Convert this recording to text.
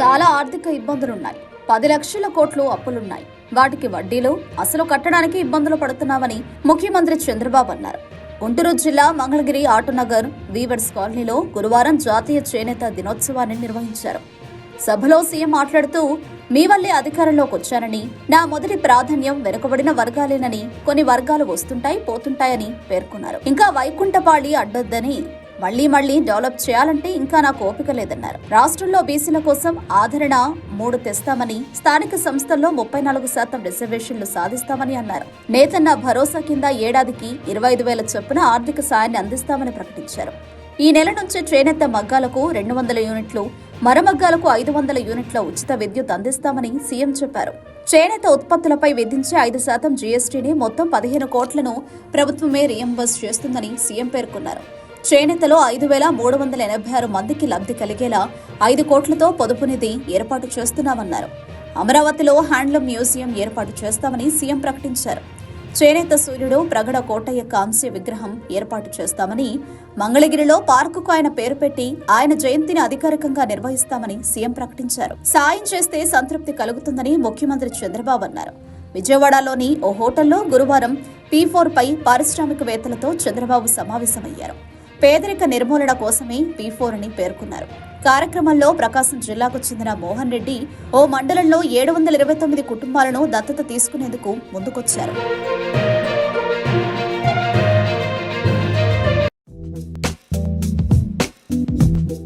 చాలా ఆర్థిక ఇబ్బందులున్నాయి. పది లక్షల కోట్లు అప్పులున్నాయి. వాటికి వడ్డీలు అసలు కట్టడానికి ఇబ్బందులు పడుతున్నామని ముఖ్యమంత్రి చంద్రబాబు అన్నారు. గుంటూరు జిల్లా మంగళగిరి ఆటోనగర్ వీవర్స్ కాలనీలో గురువారం జాతీయ చేనేత దినోత్సవాన్ని నిర్వహించారు. సభలో సీఎం మాట్లాడుతూ మీ వల్లే అధికారంలోకి వచ్చానని నా మొదటి ప్రాధాన్యం వెనుకబడిన వర్గాలేనని కొన్ని వర్గాలు వస్తుంటాయి పోతుంటాయని పేర్కొన్నారు. ఇంకా వైకుంఠపాళి అడ్డొద్దని మళ్ళీ మళ్ళీ డెవలప్ చేయాలంటే ఇంకా నాకు ఓపిక లేదన్నారు. రాష్ట్రంలో బీసీల కోసం ఆదరణ మూడు తెస్తామని స్థానిక సంస్థల్లో ముప్పై నాలుగు శాతం రిజర్వేషన్లు సాధిస్తామని అన్నారు. నేతన్న భరోసా కింద ఏడాదికి ఇరవై ఐదు వేల చొప్పున ఆర్థిక సాయాన్ని అందిస్తామని ప్రకటించారు. ఈ నెల నుంచి చేనేత మగ్గాలకు రెండు వందల యూనిట్లు మరమగ్గాలకు ఐదు వందల యూనిట్ల ఉచిత విద్యుత్ అందిస్తామని సీఎం చెప్పారు. చేనేత ఉత్పత్తులపై విధించే ఐదు శాతం జీఎస్టీని మొత్తం పదిహేను కోట్లను ప్రభుత్వమే రియంబర్స్ చేస్తుందని సీఎం పేర్కొన్నారు. చేనేతలో ఐదు వేల మూడు వందల ఎనభై ఆరు మందికి లబ్ధి కలిగేలా ఐదు కోట్లతో పొదుపు నిధి ఏర్పాటు చేస్తున్నామన్నారు. అమరావతిలో హ్యాండ్లూమ్ మ్యూజియం ఏర్పాటు చేస్తామని సీఎం ప్రకటించారు. చేనేత సూర్యుడు ప్రగడ కోటయ్య కాంస్య విగ్రహం ఏర్పాటు చేస్తామని మంగళగిరిలో పార్కుకు ఆయన పేరు పెట్టి ఆయన జయంతిని అధికారికంగా నిర్వహిస్తామని సీఎం ప్రకటించారు. సాయం చేస్తే సంతృప్తి కలుగుతుందని ముఖ్యమంత్రి చంద్రబాబు అన్నారు. విజయవాడలోని ఓ హోటల్లో గురువారం పీ ఫోర్ పై పారిశ్రామికవేత్తలతో చంద్రబాబు సమావేశమయ్యారు. పేదరిక నిర్మూలన కోసమే పీ ఫోర్ అని పేర్కొన్నారు. కార్యక్రమంలో ప్రకాశం జిల్లాకు చెందిన మోహన్ రెడ్డి ఓ మండలంలో ఏడు వందల ఇరవై తొమ్మిది కుటుంబాలను దత్తత తీసుకునేందుకు ముందుకొచ్చారు.